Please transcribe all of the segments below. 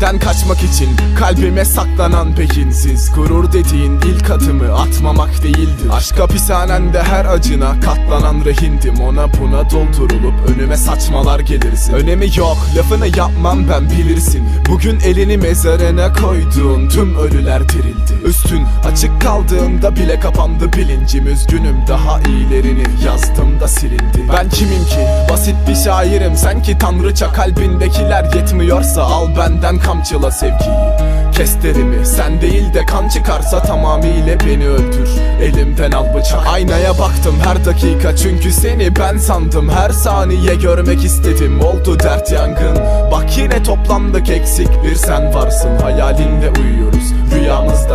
Senden kaçmak için kalbime saklanan pekinsiz Gurur dediğin ilk adımı atmamak değildir. Aşk hapishanende her acına katlanan rehindim. Ona buna doldurulup önüme saçmalar gelirsin. Önemi yok lafını yapmam ben bilirsin. Bugün elini mezarına koyduğun tüm ölüler dirildi. Üstün açık kaldığında bile kapandı bilincim. Üzgünüm daha iyilerini yazdım da silindi. Ben kimim ki? Basit bir şairim. Sen ki tanrıça kalbindekiler yetmiyorsa Al benden kamçıla sevgiyi. Kes derimi sen değil de kan çıkarsa tamamıyla beni öldür. Elimden al bıçak. Aynaya baktım her dakika çünkü seni ben sandım. Her saniye görmek istedim oldu dert yangın. Bak yine toplandık eksik bir sen varsın. Hayalinde uyuyoruz rüyamızda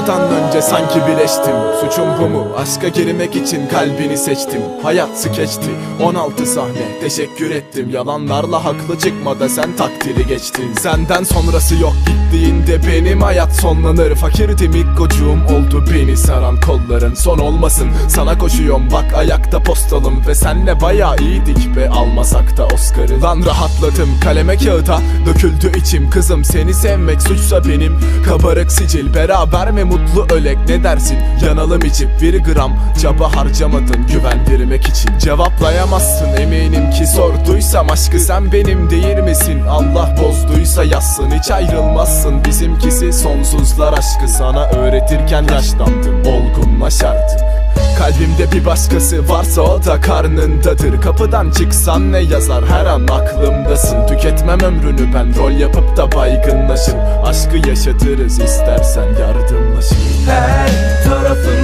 Seni tanımadan önce sanki bileştim Suçum bu mu? Aşka girmek için kalbini seçtim. Hayat skeçti. 16 sahne. Teşekkür ettim. Yalanlarla haklı çıkmada sen takdiri geçtin. Senden sonrası yok. Gittiğinde benim hayat sonlanır. Fakirdim ilk kocuğum oldu beni saran kolların Son olmasın. Sana koşuyorum. Bak ayakta postalım Ve senle baya iyiydik be almasak da Oscar'ı. Lan rahatladım. Kaleme kağıda döküldü içim. Kızım seni sevmek suçsa benim Kabarık sicil. Beraber mi mutlu ölek ne dersin? Yanalım içip bir gram çaba harcamadın güvendirmek için. Cevaplayamazsın eminim ki sorduysam aşkı sen benim değil misin? Allah bozduysa yazsın hiç ayrılmazsın. Bizimkisi sonsuzlar aşkı sana öğretirken yaşlandım olgunlaş artık Kalbimde bir başkası varsa o da karnındadır. Kapıdan çıksan ne yazar? Her an aklımdasın. Tüketmem ömrünü ben rol yapıp da baygınlaşır. Aşkı yaşatırız istersen yardımlaşır. Her tarafında